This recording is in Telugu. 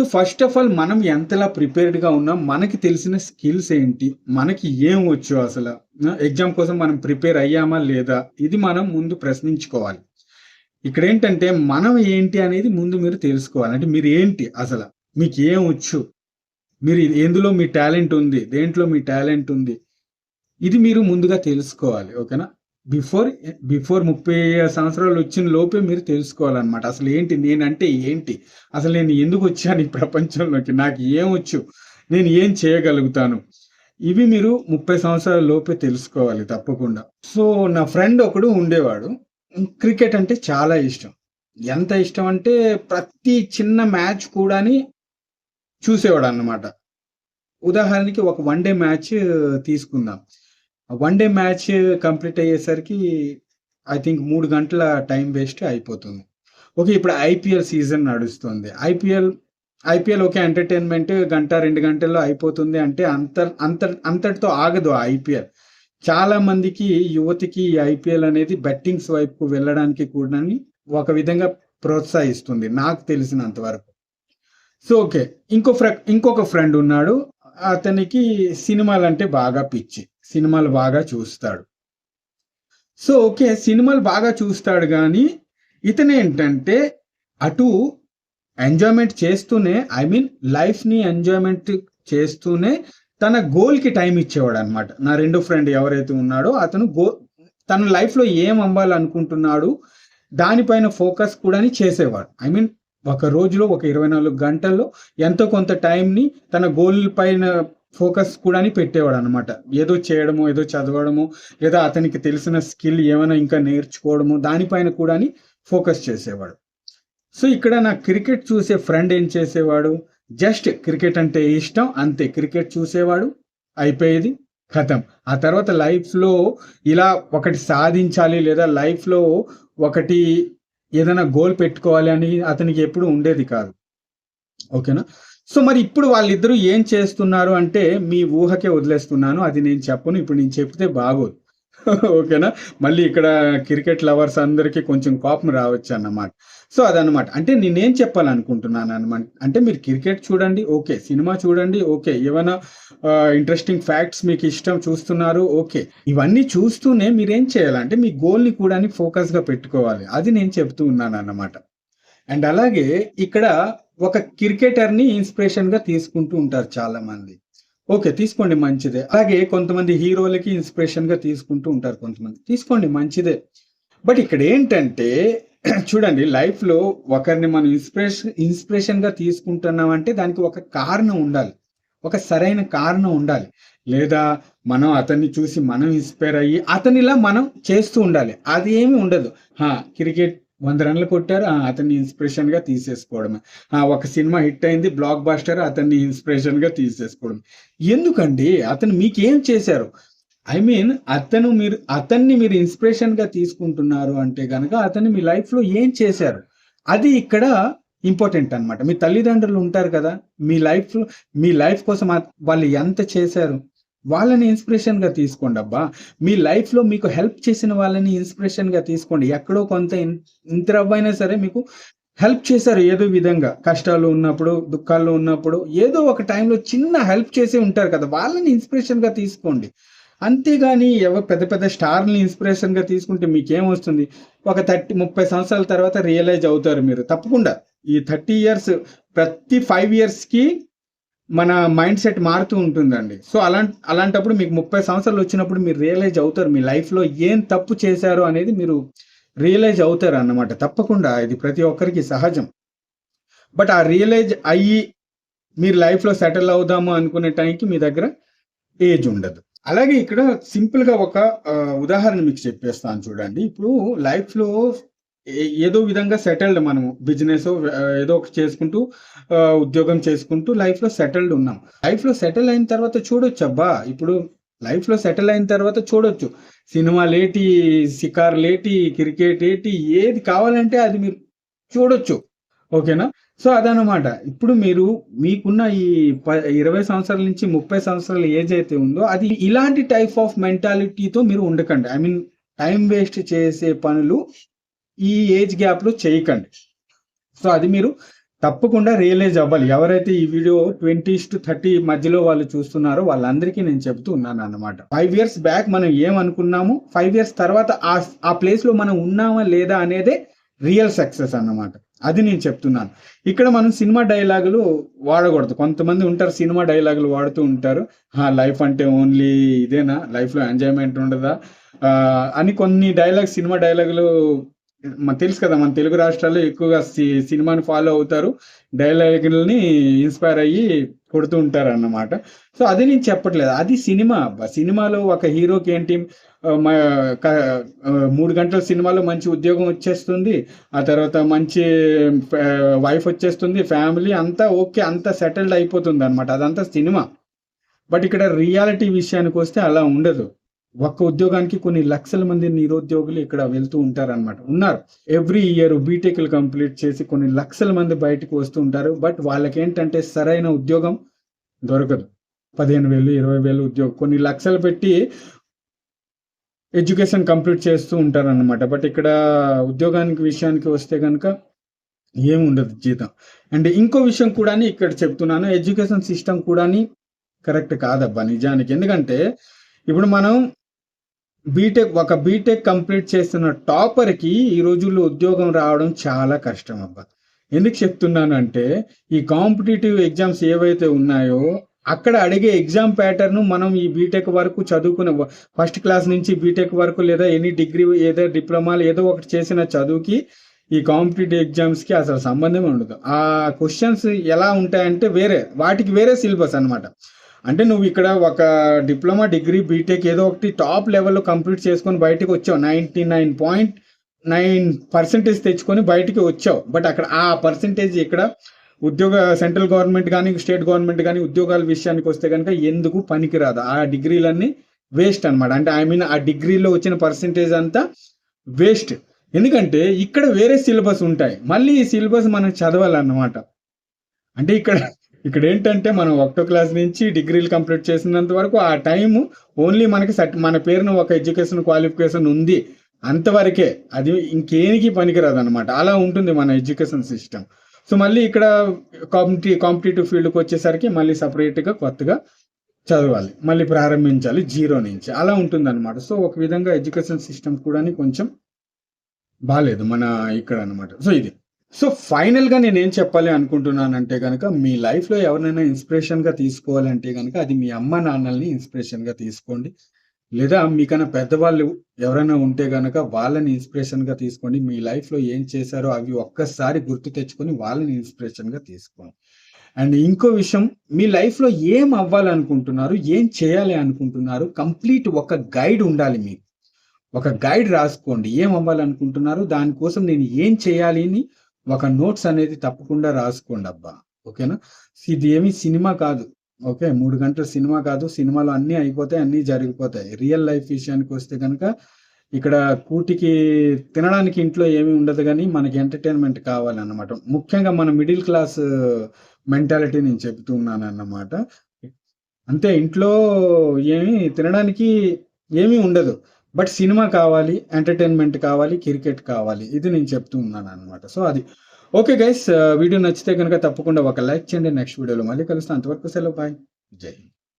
సో ఫస్ట్ ఆఫ్ ఆల్ మనం ఎంతలా ప్రిపేర్డ్గా ఉన్నాం మనకి తెలిసిన స్కిల్స్ ఏంటి మనకి ఏం వచ్చు అసలు? ఎగ్జామ్ కోసం మనం ప్రిపేర్ అయ్యామా లేదా? ఇది మనం ముందు ప్రశ్నించుకోవాలి. ఇక్కడ ఏంటంటే మనం ఏంటి అనేది ముందు మీరు తెలుసుకోవాలి. అంటే మీరు ఏంటి అసలు? మీకు ఏం వచ్చు? మీరు ఎందులో మీ టాలెంట్ ఉంది? దేంట్లో మీ టాలెంట్ ఉంది? ఇది మీరు ముందుగా తెలుసుకోవాలి ఓకేనా? బిఫోర్ బిఫోర్ ముప్పై సంవత్సరాలు వచ్చిన లోపే మీరు తెలుసుకోవాలన్నమాట. అసలు ఏంటి నేనంటే ఏంటి? అసలు నేను ఎందుకు వచ్చాను ఈ ప్రపంచంలోకి? నాకు ఏం వచ్చు? నేను ఏం చేయగలుగుతాను? ఇవి మీరు ముప్పై సంవత్సరాల లోపే తెలుసుకోవాలి తప్పకుండా. సో నా ఫ్రెండ్ ఒకడు ఉండేవాడు. క్రికెట్ అంటే చాలా ఇష్టం. ఎంత ఇష్టం అంటే ప్రతి చిన్న మ్యాచ్ కూడాని చూసేవాడు అన్నమాట ఉదాహరణకి ఒక వన్ డే మ్యాచ్ తీసుకుందాం. వన్ డే మ్యాచ్ కంప్లీట్ అయ్యేసరికి ఐ థింక్ మూడు గంటల టైం వేస్ట్ అయిపోతుంది. ఓకే ఇప్పుడు ఐపీఎల్ సీజన్ నడుస్తుంది. ఐపీఎల్ ఐపీఎల్ ఓకే ఎంటర్టైన్మెంట్ గంట రెండు గంటల్లో అయిపోతుంది అంటే అంత అంత అంతటితో ఆగదు ఆ ఐపీఎల్. చాలా మందికి యువతికి ఈ ఐపీఎల్ అనేది బెట్టింగ్స్ వైపు వెళ్ళడానికి కూడా ఒక విధంగా ప్రోత్సహిస్తుంది నాకు తెలిసినంత వరకు. సో ఓకే ఇంకో ఫ్రె ఇంకొక ఫ్రెండ్ ఉన్నాడు. అతనికి సినిమాలు అంటే బాగా పిచ్చి. సినిమాలు బాగా చూస్తాడు. సో ఓకే సినిమాలు బాగా చూస్తాడు కానీ ఇతను ఏంటంటే అటు ఎంజాయ్మెంట్ చేస్తూనే ఐ మీన్ లైఫ్ని ఎంజాయ్మెంట్ చేస్తూనే తన గోల్కి టైం ఇచ్చేవాడు అనమాట నా రెండో ఫ్రెండ్ ఎవరైతే ఉన్నాడో అతను గో తన లైఫ్లో ఏం అమ్మాలనుకుంటున్నాడు దానిపైన ఫోకస్ కూడా చేసేవాడు. ఐ మీన్ ఒక రోజులో ఒక ఇరవై నాలుగు గంటల్లో ఎంతో కొంత టైంని తన గోల్ పైన ఫోకస్ కూడా పెట్టేవాడు అనమాట ఏదో చేయడము ఏదో చదవడము లేదా అతనికి తెలిసిన స్కిల్ ఏమైనా ఇంకా నేర్చుకోవడము దానిపైన కూడా ఫోకస్ చేసేవాడు. సో ఇక్కడ నా క్రికెట్ చూసే ఫ్రెండ్ ఏం చేసేవాడు? జస్ట్ క్రికెట్ అంటే ఇష్టం అంతే. క్రికెట్ చూసేవాడు అయిపోయేది కథం. ఆ తర్వాత లైఫ్లో ఇలా ఒకటి సాధించాలి లేదా లైఫ్లో ఒకటి ఏదైనా గోల్ పెట్టుకోవాలి అని అతనికి ఎప్పుడు ఉండేది కాదు. ఓకేనా? సో మరి ఇప్పుడు వాళ్ళిద్దరూ ఏం చేస్తున్నారు అంటే మీ ఊహకే వదిలేస్తున్నాను అది నేను చెప్పను ఇప్పుడు నేను చెప్తే బాగోదు. ఓకేనా? మళ్ళీ ఇక్కడ క్రికెట్ లవర్స్ అందరికీ కొంచెం కోపం రావచ్చు అన్నమాట. సో అదనమాట అంటే నేనేం చెప్పాలనుకుంటున్నాను అనమాట అంటే మీరు క్రికెట్ చూడండి ఓకే. సినిమా చూడండి ఓకే. ఏమైనా ఇంట్రెస్టింగ్ ఫ్యాక్ట్స్ మీకు ఇష్టం చూస్తున్నారు ఓకే. ఇవన్నీ చూస్తూనే మీరేం చేయాలంటే మీ గోల్ని కూడా ఫోకస్గా పెట్టుకోవాలి. అది నేను చెప్తూ ఉన్నాను అన్నమాట. అండ్ అలాగే ఇక్కడ ఒక క్రికెటర్ని ఇన్స్పిరేషన్గా తీసుకుంటూ ఉంటారు చాలా మంది ఓకే తీసుకోండి మంచిదే. అలాగే కొంతమంది హీరోలకి ఇన్స్పిరేషన్గా తీసుకుంటూ ఉంటారు కొంతమంది. తీసుకోండి మంచిదే. బట్ ఇక్కడ ఏంటంటే చూడండి లైఫ్లో ఒకరిని మనం ఇన్స్పిరేషన్ ఇన్స్పిరేషన్గా తీసుకుంటున్నాం అంటే దానికి ఒక కారణం ఉండాలి. ఒక సరైన కారణం ఉండాలి. లేదా మనం అతన్ని చూసి మనం ఇన్స్పైర్ అయ్యి అతనిలా మనం చేస్తూ ఉండాలి. అది ఏమి ఉండదు. క్రికెట్ వంద రన్లు కొట్టారు. అతన్ని ఇన్స్పిరేషన్గా తీసేసుకోవడమే. ఒక సినిమా హిట్ అయింది బ్లాక్ బాస్టర్ అతన్ని ఇన్స్పిరేషన్గా తీసేసుకోవడం. ఎందుకండి? అతను మీకేం చేశారు? ఐ మీన్ అతను మీరు అతన్ని మీరు ఇన్స్పిరేషన్గా తీసుకుంటున్నారు అంటే కనుక అతన్ని మీ లైఫ్లో ఏం చేశారు? అది ఇక్కడ ఇంపార్టెంట్ అనమాట మీ తల్లిదండ్రులు ఉంటారు కదా మీ లైఫ్ మీ లైఫ్ కోసం వాళ్ళు ఎంత చేశారు? వాళ్ళని ఇన్స్పిరేషన్గా తీసుకోండి అబ్బా. మీ లైఫ్లో మీకు హెల్ప్ చేసిన వాళ్ళని ఇన్స్పిరేషన్గా తీసుకోండి. ఎక్కడో కొంత ఇంత అయినా సరే మీకు హెల్ప్ చేశారు ఏదో విధంగా. కష్టాలు ఉన్నప్పుడు దుఃఖాల్లో ఉన్నప్పుడు ఏదో ఒక టైంలో చిన్న హెల్ప్ చేసి ఉంటారు కదా. వాళ్ళని ఇన్స్పిరేషన్గా తీసుకోండి. అంతేగాని ఎవరు పెద్ద పెద్ద స్టార్ని ఇన్స్పిరేషన్గా తీసుకుంటే మీకేం వస్తుంది ఒక థర్టీ ముప్పై సంవత్సరాల తర్వాత రియలైజ్ అవుతారు మీరు. తప్పకుండా. ఈ థర్టీ ఇయర్స్ ప్రతి ఫైవ్ ఇయర్స్కి మన మైండ్ సెట్ మారుతూ ఉంటుందండి. సో అలాంటి అలాంటప్పుడు మీకు ముప్పై సంవత్సరాలు వచ్చినప్పుడు మీరు రియలైజ్ అవుతారు మీ లైఫ్లో ఏం తప్పు చేశారు అనేది మీరు రియలైజ్ అవుతారు అన్నమాట తప్పకుండా ఇది ప్రతి ఒక్కరికి సహజం. బట్ ఆ రియలైజ్ అయ్యి మీరు లైఫ్లో సెటిల్ అవుదాము అనుకునే టైంకి మీ దగ్గర ఏజ్ ఉండదు. అలాగే ఇక్కడ సింపుల్గా ఒక ఉదాహరణ మీకు చెప్పేస్తాను చూడండి. ఇప్పుడు లైఫ్లో ఏదో విధంగా సెటిల్డ్ మనము బిజినెస్ ఏదో ఒకటి చేసుకుంటూ ఉద్యోగం చేసుకుంటూ లైఫ్లో సెటిల్డ్ ఉన్నాం. లైఫ్లో సెటిల్ అయిన తర్వాత చూడొచ్చు అబ్బా! ఇప్పుడు లైఫ్లో సెటిల్ అయిన తర్వాత చూడొచ్చు. సినిమా లేటి సికార్ లేటి క్రికెట్ ఏటి ఏది కావాలంటే అది మీరు చూడొచ్చు. ఓకేనా? సో అదనమాట ఇప్పుడు మీరు మీకున్న ఈ ప ఇరవై సంవత్సరాల నుంచి ముప్పై సంవత్సరాల ఏజ్ అయితే ఉందో అది ఇలాంటి టైప్ ఆఫ్ మెంటాలిటీతో మీరు ఉండకండి. ఐ మీన్ టైం వేస్ట్ చేసే పనులు ఈ ఏజ్ గ్యాప్లో చేయకండి. సో అది మీరు తప్పకుండా రియలైజ్ అవ్వాలి. ఎవరైతే ఈ వీడియో ట్వంటీస్ టు థర్టీ మధ్యలో వాళ్ళు చూస్తున్నారో వాళ్ళందరికీ నేను చెప్తూ ఉన్నాను అన్నమాట. ఫైవ్ ఇయర్స్ బ్యాక్ మనం ఏమనుకున్నాము ఫైవ్ ఇయర్స్ తర్వాత ఆ ఆ ప్లేస్లో మనం ఉన్నామా లేదా అనేదే రియల్ సక్సెస్ అన్నమాట. అది నేను చెప్తున్నాను. ఇక్కడ మనం సినిమా డైలాగులు వాడకూడదు. కొంతమంది ఉంటారు సినిమా డైలాగులు వాడుతూ ఉంటారు. లైఫ్ అంటే ఓన్లీ ఇదేనా? లైఫ్లో ఎంజాయ్మెంట్ ఉండదా? అని కొన్ని డైలాగ్ సినిమా డైలాగులు మన తెలుసు కదా మన తెలుగు రాష్ట్రాల్లో ఎక్కువగా సి- సినిమాని ఫాలో అవుతారు. డైలాగ్ని ఇన్స్పైర్ అయ్యి కొడుతూ ఉంటారు అన్నమాట సో అది నేను చెప్పట్లేదు. అది సినిమా. సినిమాలో ఒక హీరోకి ఏంటి మూడు గంటల సినిమాలో మంచి ఉద్యోగం వచ్చేస్తుంది. ఆ తర్వాత మంచి వైఫ్ వచ్చేస్తుంది. ఫ్యామిలీ అంతా ఓకే అంతా సెటిల్డ్ అయిపోతుంది అనమాట అదంతా సినిమా. బట్ ఇక్కడ రియాలిటీ విషయానికి వస్తే అలా ఉండదు. ఒక్క ఉద్యోగానికి కొన్ని లక్షల మంది నిరుద్యోగులు ఇక్కడ వెళ్తూ ఉంటారనమాట ఉన్నారు. ఎవ్రీ ఇయర్ బీటెక్లు కంప్లీట్ చేసి కొన్ని లక్షల మంది బయటకు వస్తూ ఉంటారు. బట్ వాళ్ళకి ఏంటంటే సరైన ఉద్యోగం దొరకదు. పదిహేను వేలు ఇరవై వేలు ఉద్యోగం. కొన్ని లక్షలు పెట్టి ఎడ్యుకేషన్ కంప్లీట్ చేస్తూ ఉంటారన్నమాట. బట్ ఇక్కడ ఉద్యోగానికి విషయానికి వస్తే కనుక ఏముండదు జీతం. అండ్ ఇంకో విషయం కూడా ఇక్కడ చెప్తున్నాను. ఎడ్యుకేషన్ సిస్టమ్ కూడా కరెక్ట్ కాదబ్బా నిజానికి. ఎందుకంటే ఇప్పుడు మనం బీటెక్ ఒక బీటెక్ కంప్లీట్ చేస్తున్న టాపర్కి ఈ రోజుల్లో ఉద్యోగం రావడం చాలా కష్టం అబ్బా. ఎందుకు చెప్తున్నాను అంటే ఈ కాంపిటేటివ్ ఎగ్జామ్స్ ఏవైతే ఉన్నాయో అక్కడ అడిగే ఎగ్జామ్ ప్యాటర్న్ మనం ఈ బీటెక్ వరకు చదువుకున్న ఫస్ట్ క్లాస్ నుంచి బీటెక్ వరకు లేదా ఎనీ డిగ్రీ ఏదో డిప్లొమాలు ఏదో ఒకటి చేసిన చదువుకి ఈ కాంపిటేటివ్ ఎగ్జామ్స్కి అసలు సంబంధం ఉండదు. ఆ క్వశ్చన్స్ ఎలా ఉంటాయంటే వేరే వాటికి వేరే సిలబస్ అన్నమాట. అంటే నువ్వు ఇక్కడ ఒక డిప్లొమా డిగ్రీ బీటెక్ ఏదో ఒకటి టాప్ లెవెల్లో కంప్లీట్ చేసుకొని బయటకు వచ్చావు. Ninety nine point nine percentage తెచ్చుకొని బయటికి వచ్చావు. బట్ అక్కడ ఆ పర్సెంటేజ్ ఇక్కడ ఉద్యోగ సెంట్రల్ గవర్నమెంట్ కానీ స్టేట్ గవర్నమెంట్ కానీ ఉద్యోగాల విషయానికి వస్తే కనుక ఎందుకు పనికిరాదు. ఆ డిగ్రీలన్నీ వేస్ట్ అన్నమాట. అంటే ఐ మీన్ ఆ డిగ్రీలో వచ్చిన పర్సెంటేజ్ అంతా వేస్ట్. ఎందుకంటే ఇక్కడ వేరే సిలబస్ ఉంటాయి. మళ్ళీ ఈ సిలబస్ మనం చదవాలన్నమాట. అంటే ఇక్కడ ఇక్కడ ఏంటంటే మనం ఒకటో క్లాస్ నుంచి డిగ్రీలు కంప్లీట్ చేసినంత వరకు ఆ టైం ఓన్లీ మనకి సర్టి మన పేరున ఒక ఎడ్యుకేషన్ క్వాలిఫికేషన్ ఉంది అంతవరకే. అది ఇంకేనికి పనికిరాదు అనమాట అలా ఉంటుంది మన ఎడ్యుకేషన్ సిస్టమ్. సో మళ్ళీ ఇక్కడ కాంపిటీ కాంపిటేటివ్ ఫీల్డ్కి వచ్చేసరికి మళ్ళీ సపరేట్గా కొత్తగా చదవాలి. మళ్ళీ ప్రారంభించాలి జీరో నుంచి. అలా ఉంటుంది అనమాట సో ఒక విధంగా ఎడ్యుకేషన్ సిస్టమ్ కూడా కొంచెం బాగాలేదు మన ఇక్కడ అన్నమాట. సో ఇది. సో ఫైనల్గా నేను ఏం చెప్పాలి అనుకుంటున్నానంటే కనుక మీ లైఫ్లో ఎవరినైనా ఇన్స్పిరేషన్గా తీసుకోవాలంటే కనుక అది మీ అమ్మ నాన్నల్ని ఇన్స్పిరేషన్గా తీసుకోండి. లేదా మీకన్నా పెద్దవాళ్ళు ఎవరైనా ఉంటే కనుక వాళ్ళని ఇన్స్పిరేషన్గా తీసుకోండి. మీ లైఫ్లో ఏం చేశారో అవి ఒక్కసారి గుర్తు తెచ్చుకొని వాళ్ళని ఇన్స్పిరేషన్గా తీసుకోండి. అండ్ ఇంకో విషయం మీ లైఫ్లో ఏం అవ్వాలనుకుంటున్నారు ఏం చేయాలి అనుకుంటున్నారు కంప్లీట్ ఒక గైడ్ ఉండాలి మీకు. ఒక గైడ్ రాసుకోండి. ఏం అవ్వాలనుకుంటున్నారు దానికోసం నేను ఏం చేయాలి అని ఒక నోట్స్ అనేది తప్పకుండా రాసుకోండి అబ్బా. ఓకేనా? ఇది ఏమి సినిమా కాదు. ఓకే? మూడు గంటల సినిమా కాదు. సినిమాలో అన్నీ అయిపోతాయి అన్నీ జరిగిపోతాయి. రియల్ లైఫ్ విషయానికి వస్తే కనుక ఇక్కడ కూటికి తినడానికి ఇంట్లో ఏమీ ఉండదు కానీ మనకి ఎంటర్టైన్మెంట్ కావాలన్నమాట. ముఖ్యంగా మన మిడిల్ క్లాస్ మెంటాలిటీ నేను చెబుతున్నాను అన్నమాట అంతే. ఇంట్లో ఏమి తినడానికి ఏమీ ఉండదు. బట్ సినిమా కావాలి ఎంటర్టైన్మెంట్ కావాలి క్రికెట్ కావాలి. ఇది నేను చెప్తూ ఉన్నాను అనమాట సో అది. ఓకే గైస్ వీడియో నచ్చితే కనుక తప్పకుండా ఒక లైక్ చేయండి. నెక్స్ట్ వీడియోలో మళ్ళీ కలుస్తాను అంతవరకు సెలవు బాయ్. జై